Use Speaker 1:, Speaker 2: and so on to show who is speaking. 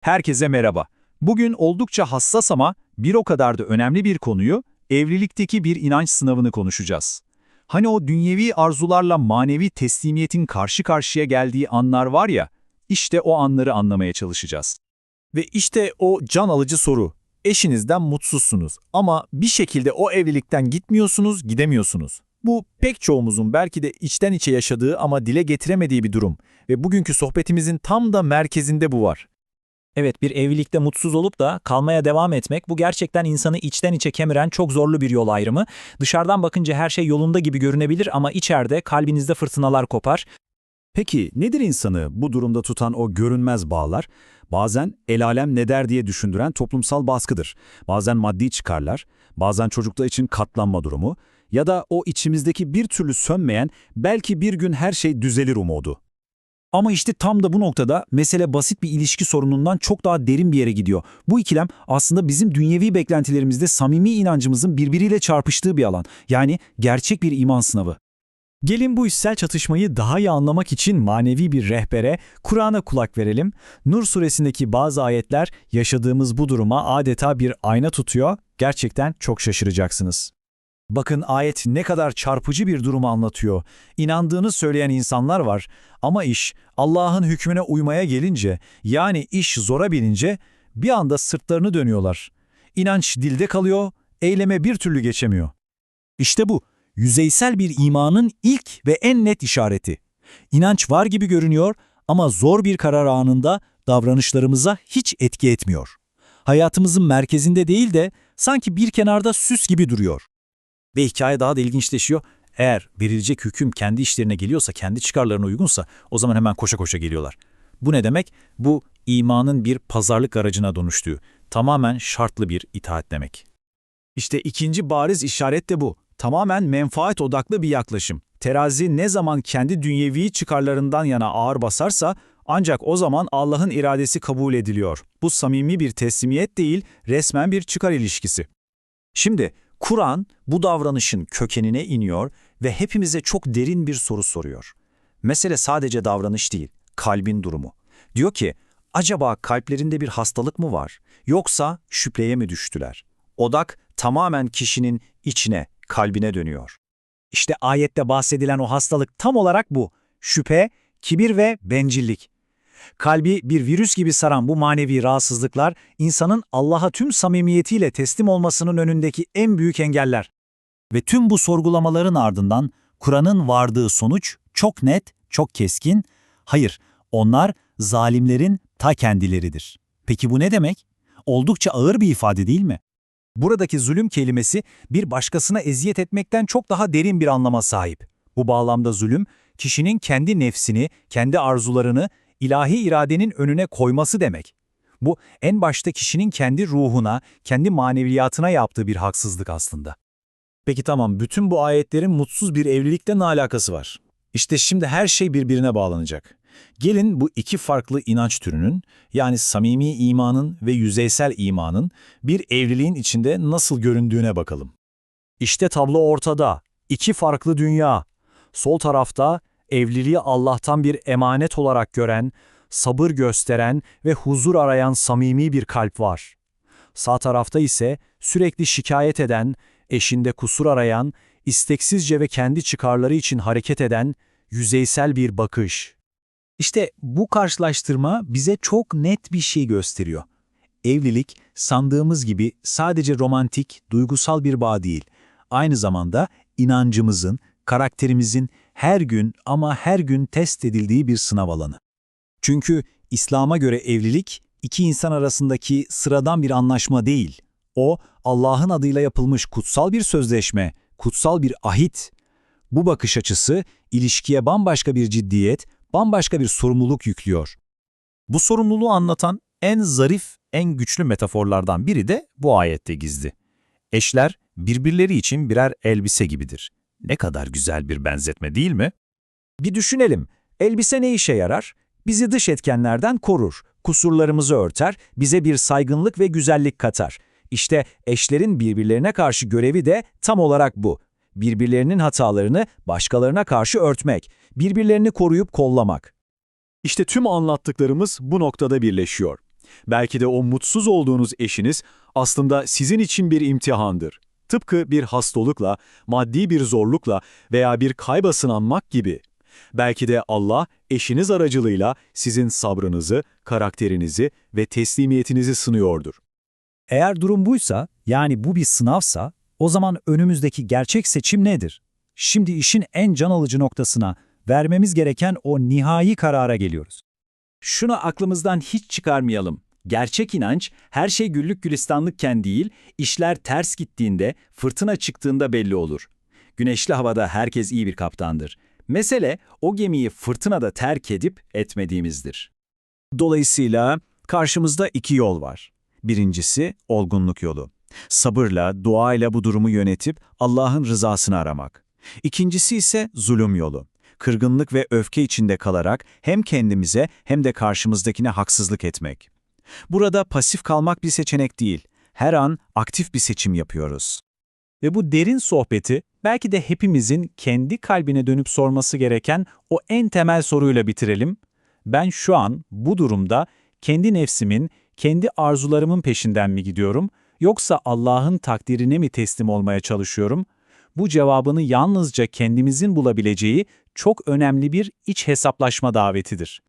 Speaker 1: Herkese merhaba. Bugün oldukça hassas ama bir o kadar da önemli bir konuyu, evlilikteki bir inanç sınavını konuşacağız. Hani o dünyevi arzularla manevi teslimiyetin karşı karşıya geldiği anlar var ya, işte o anları anlamaya çalışacağız.
Speaker 2: Ve işte o can alıcı soru. Eşinizden mutsuzsunuz ama bir şekilde o evlilikten gitmiyorsunuz, gidemiyorsunuz. Bu pek çoğumuzun belki de içten içe yaşadığı ama dile getiremediği bir durum. Ve bugünkü sohbetimizin tam da merkezinde bu var.
Speaker 3: Evet, bir evlilikte mutsuz olup da kalmaya devam etmek bu gerçekten insanı içten içe kemiren çok zorlu bir yol ayrımı. Dışarıdan bakınca her şey yolunda gibi görünebilir ama içeride kalbinizde fırtınalar kopar.
Speaker 4: Peki nedir insanı bu durumda tutan o görünmez bağlar? Bazen el alem ne der diye düşündüren toplumsal baskıdır. Bazen maddi çıkarlar, bazen çocuklar için katlanma durumu ya da o içimizdeki bir türlü sönmeyen belki bir gün her şey düzelir umudu.
Speaker 5: Ama işte tam da bu noktada mesele basit bir ilişki sorunundan çok daha derin bir yere gidiyor. Bu ikilem aslında bizim dünyevi beklentilerimizde samimi inancımızın birbiriyle çarpıştığı bir alan. Yani gerçek bir iman sınavı.
Speaker 2: Gelin bu içsel çatışmayı daha iyi anlamak için manevi bir rehbere, Kur'an'a kulak verelim. Nur suresindeki bazı ayetler yaşadığımız bu duruma adeta bir ayna tutuyor. Gerçekten çok şaşıracaksınız. Bakın ayet ne kadar çarpıcı bir durumu anlatıyor. İnandığını söyleyen insanlar var ama iş Allah'ın hükmüne uymaya gelince, yani iş zora binince bir anda sırtlarını dönüyorlar. İnanç dilde kalıyor, eyleme bir türlü geçemiyor.
Speaker 5: İşte bu, yüzeysel bir imanın ilk ve en net işareti. İnanç var gibi görünüyor ama zor bir karar anında davranışlarımıza hiç etki etmiyor. Hayatımızın merkezinde değil de sanki bir kenarda süs gibi duruyor. Ve hikaye daha da ilginçleşiyor. Eğer verilecek hüküm kendi işlerine geliyorsa, kendi çıkarlarına uygunsa o zaman hemen koşa koşa geliyorlar. Bu ne demek? Bu imanın bir pazarlık aracına dönüştüğü, tamamen şartlı bir itaat demek.
Speaker 2: İşte ikinci bariz işaret de bu. Tamamen menfaat odaklı bir yaklaşım. Terazi ne zaman kendi dünyevi çıkarlarından yana ağır basarsa ancak o zaman Allah'ın iradesi kabul ediliyor. Bu samimi bir teslimiyet değil, resmen bir çıkar ilişkisi.
Speaker 5: Şimdi Kur'an bu davranışın kökenine iniyor ve hepimize çok derin bir soru soruyor. Mesele sadece davranış değil, kalbin durumu. Diyor ki, acaba kalplerinde bir hastalık mı var? Yoksa şüpheye mi düştüler? Odak tamamen kişinin içine, kalbine dönüyor. İşte ayette bahsedilen o hastalık tam olarak bu. Şüphe, kibir ve bencillik. Kalbi bir virüs gibi saran bu manevi rahatsızlıklar, insanın Allah'a tüm samimiyetiyle teslim olmasının önündeki en büyük engeller. Ve tüm bu sorgulamaların ardından Kur'an'ın vardığı sonuç çok net, çok keskin. Hayır, onlar zalimlerin ta kendileridir. Peki bu ne demek? Oldukça ağır bir ifade değil mi?
Speaker 2: Buradaki zulüm kelimesi bir başkasına eziyet etmekten çok daha derin bir anlama sahip. Bu bağlamda zulüm, kişinin kendi nefsini, kendi arzularını ilahi iradenin önüne koyması demek. Bu en başta kişinin kendi ruhuna, kendi maneviyatına yaptığı bir haksızlık aslında.
Speaker 5: Peki tamam, bütün bu ayetlerin mutsuz bir evlilikle ne alakası var? İşte şimdi her şey birbirine bağlanacak. Gelin bu iki farklı inanç türünün, yani samimi imanın ve yüzeysel imanın bir evliliğin içinde nasıl göründüğüne bakalım. İşte tablo ortada. İki farklı dünya. Sol tarafta evliliği Allah'tan bir emanet olarak gören, sabır gösteren ve huzur arayan samimi bir kalp var. Sağ tarafta ise sürekli şikayet eden, eşinde kusur arayan, isteksizce ve kendi çıkarları için hareket eden, yüzeysel bir bakış. İşte bu karşılaştırma bize çok net bir şey gösteriyor. Evlilik, sandığımız gibi sadece romantik, duygusal bir bağ değil. Aynı zamanda inancımızın, karakterimizin her gün ama her gün test edildiği bir sınav alanı. Çünkü İslam'a göre evlilik, iki insan arasındaki sıradan bir anlaşma değil. O, Allah'ın adıyla yapılmış kutsal bir sözleşme, kutsal bir ahit. Bu bakış açısı, ilişkiye bambaşka bir ciddiyet, bambaşka bir sorumluluk yüklüyor. Bu sorumluluğu anlatan en zarif, en güçlü metaforlardan biri de bu ayette gizli. Eşler birbirleri için birer elbise gibidir. Ne kadar güzel bir benzetme değil mi? Bir düşünelim. Elbise ne işe yarar? Bizi dış etkenlerden korur, kusurlarımızı örter, bize bir saygınlık ve güzellik katar. İşte eşlerin birbirlerine karşı görevi de tam olarak bu. Birbirlerinin hatalarını başkalarına karşı örtmek, birbirlerini koruyup kollamak.
Speaker 2: İşte tüm anlattıklarımız bu noktada birleşiyor.
Speaker 4: Belki de o mutsuz olduğunuz eşiniz aslında sizin için bir imtihandır. Tıpkı bir hastalıkla, maddi bir zorlukla veya bir kayba sınanmak gibi. Belki de Allah eşiniz aracılığıyla sizin sabrınızı, karakterinizi ve teslimiyetinizi sınıyordur.
Speaker 2: Eğer durum buysa, yani bu bir sınavsa, o zaman önümüzdeki gerçek seçim nedir? Şimdi işin en can alıcı noktasına, vermemiz gereken o nihai karara geliyoruz. Şunu aklımızdan hiç çıkarmayalım. Gerçek inanç, her şey güllük gülistanlıkken değil, işler ters gittiğinde, fırtına çıktığında belli olur. Güneşli havada herkes iyi bir kaptandır. Mesele, o gemiyi fırtınada terk edip etmediğimizdir. Dolayısıyla karşımızda iki yol var. Birincisi olgunluk yolu. Sabırla, duayla bu durumu yönetip Allah'ın rızasını aramak. İkincisi ise zulüm yolu. Kırgınlık ve öfke içinde kalarak hem kendimize hem de karşımızdakine haksızlık etmek. Burada pasif kalmak bir seçenek değil. Her an aktif bir seçim yapıyoruz.
Speaker 3: Ve bu derin sohbeti belki de hepimizin kendi kalbine dönüp sorması gereken o en temel soruyla bitirelim. Ben şu an bu durumda kendi nefsimin, kendi arzularımın peşinden mi gidiyorum yoksa Allah'ın takdirine mi teslim olmaya çalışıyorum? Bu cevabını yalnızca kendimizin bulabileceği çok önemli bir iç hesaplaşma davetidir.